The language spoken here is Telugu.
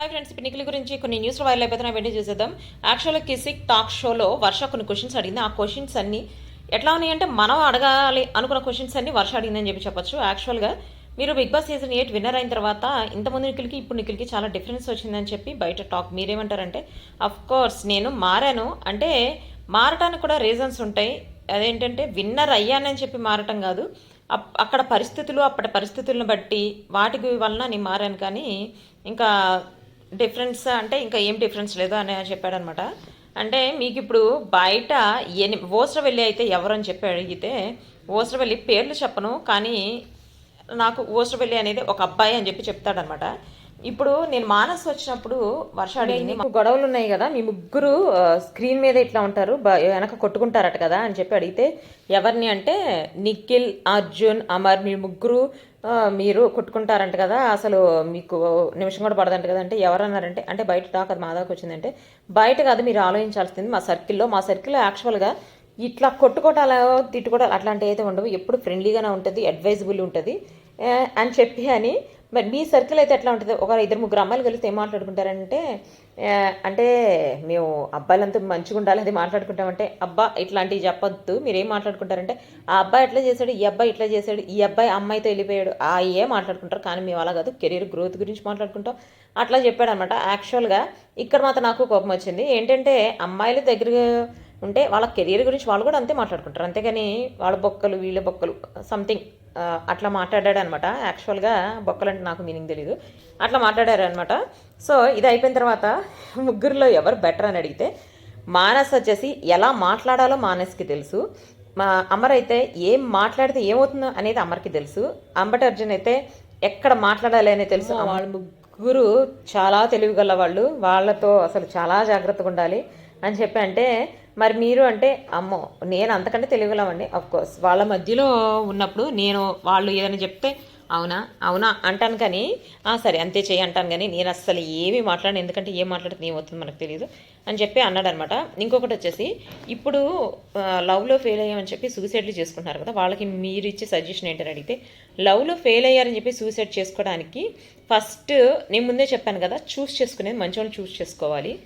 హాయ్ ఫ్రెండ్స్ పిన్నికల గురించి కొన్ని న్యూస్ వైరల్ అయిపోతున్నా వెంటనే చూసేద్దాం. యాక్చువల్గా కిసిక్ టాక్ షోలో వర్ష కొన్ని క్వశ్చన్స్ అడిగింది. ఆ క్వశ్చన్స్ అన్ని ఎట్లా ఉన్నాయంటే మనం అడగాలి అనుకున్న క్వశ్చన్స్ అన్ని వర్ష అడిగిందని చెప్పి చెప్పొచ్చు. యాక్చువల్గా మీరు Big Boss season eight winner అయిన తర్వాత ఇంతమంది నిఖిల్కి ఇప్పుడు నిఖిల్కి చాలా డిఫరెన్స్ వచ్చిందని చెప్పి బయట టాక్ మీరేమంటారంటే కోర్స్ నేను మారాను. అంటే మారటానికి కూడా రీజన్స్ ఉంటాయి. అదేంటంటే విన్నర్ అయ్యానని చెప్పి మారటం కాదు. అప్- అక్కడ పరిస్థితులు అప్పటి పరిస్థితులను బట్టి వాటికి వలన నేను మారాను కానీ ఇంకా డిఫరెన్స్ అంటే ఇంకా ఏం డిఫరెన్స్ లేదు అని చెప్పాడనమాట. అంటే మీకు ఇప్పుడు బయట ఎని ఓసరవెల్లి అయితే ఎవరని చెప్పి అడిగితే ఓసరవెల్లి పేర్లు చెప్పను కానీ నాకు ఓసరవెల్లి అనేది ఒక అబ్బాయి అని చెప్పి చెప్తాడనమాట. ఇప్పుడు నేను మానస్ వచ్చినప్పుడు వర్ష అడిగింది మీకు గొడవలు ఉన్నాయి కదా మీ ముగ్గురు స్క్రీన్ మీద ఇట్లా ఉంటారు వెనక కొట్టుకుంటారట కదా అని చెప్పి అడిగితే ఎవరిని అంటే నిఖిల్ అర్జున్ అమర్ మీ ముగ్గురు మీరు కొట్టుకుంటారంట కదా అసలు మీకు నిమిషం కూడా పడదంట కదా అంటే ఎవరన్నారంటే అంటే బయట టాక్ అది మా దాకా వచ్చిందంటే బయట కాదు మీరు ఆలోచించాల్సింది మా సర్కిల్లో మా సర్కిల్లో యాక్చువల్గా ఇట్లా కొట్టుకోవటాలు తిట్టుకోవటాలు అట్లాంటివి అయితే ఉండవు ఎప్పుడు ఫ్రెండ్లీగానే ఉంటుంది అడ్వైజబుల్ ఉంటుంది అని చెప్పి అని మరి మీ సర్కిల్ అయితే ఎట్లా ఉంటుంది? ఒక ఇద్దరు ముగ్గురు అమ్మాయిలు కలిస్తే ఏం మాట్లాడుకుంటారంటే అంటే మేము అబ్బాయిలంతా మంచిగా ఉండాలి అది మాట్లాడుకుంటామంటే అబ్బా ఇట్లాంటివి చెప్పొద్దు మీరు ఏం మాట్లాడుకుంటారంటే ఆ అబ్బాయి ఎట్లా చేశాడు ఈ అబ్బాయి ఇట్లా చేశాడు ఈ అబ్బాయి అమ్మాయితో వెళ్ళిపోయాడు ఆ ఏ మాట్లాడుకుంటారు కానీ మేము అలా కాదు కెరీర్ గ్రోత్ గురించి మాట్లాడుకుంటాం. అట్లా చెప్పాడు అనమాట యాక్చువల్గా ఇక్కడ మాత్రం నాకు కోపం వచ్చింది. ఏంటంటే అమ్మాయిల దగ్గర ఉంటే వాళ్ళ కెరీర్ గురించి వాళ్ళు కూడా అంతే మాట్లాడుకుంటారు. అంతేగాని వాళ్ళ బొక్కలు వీళ్ళ బొక్కలు సంథింగ్ అట్లా మాట్లాడాడు అనమాట యాక్చువల్గా బొక్కలు అంటే నాకు మీనింగ్ తెలీదు. అట్లా మాట్లాడారు అనమాట సో ఇది అయిపోయిన తర్వాత ముగ్గురులో ఎవరు బెటర్ అని అడిగితే మానస్ వచ్చేసి ఎలా మాట్లాడాలో మానస్కి తెలుసు. మా అమర్ అయితే ఏం మాట్లాడితే ఏమవుతుందో అనేది అమర్కి తెలుసు. అంబటి అర్జున్ అయితే ఎక్కడ మాట్లాడాలి అనేది తెలుసు. వాళ్ళ ముగ్గురు చాలా తెలివిగల వాళ్ళు వాళ్ళతో అసలు చాలా జాగ్రత్తగా ఉండాలి. అని చెప్పి అంటే మరి మీరు అంటే అమ్మో నేను అంతకంటే తెలివిగలమండి కోర్స్ వాళ్ళ మధ్యలో ఉన్నప్పుడు నేను వాళ్ళు ఏదైనా చెప్తే అవునా అవునా అంటాను కానీ సరే అంతే చేయి అంటాను కానీ నేను అస్సలు ఏమీ మాట్లాడను ఎందుకంటే ఏం మాట్లాడితే ఏమవుతుందో మనకు తెలియదు అని చెప్పి అన్నాడు అనమాట ఇంకొకటి వచ్చేసి ఇప్పుడు లవ్లో ఫెయిల్ అయ్యామని చెప్పి సూసైడ్లు చేసుకుంటున్నారు కదా వాళ్ళకి మీరు ఇచ్చే సజెషన్ ఏంటని అడిగితే లవ్లో ఫెయిల్ అయ్యారని చెప్పి సూసైడ్ చేసుకోవడానికి ఫస్ట్ నేను ముందే చెప్పాను కదా చూస్ చేసుకునేది మంచి చూస్ చేసుకోవాలి.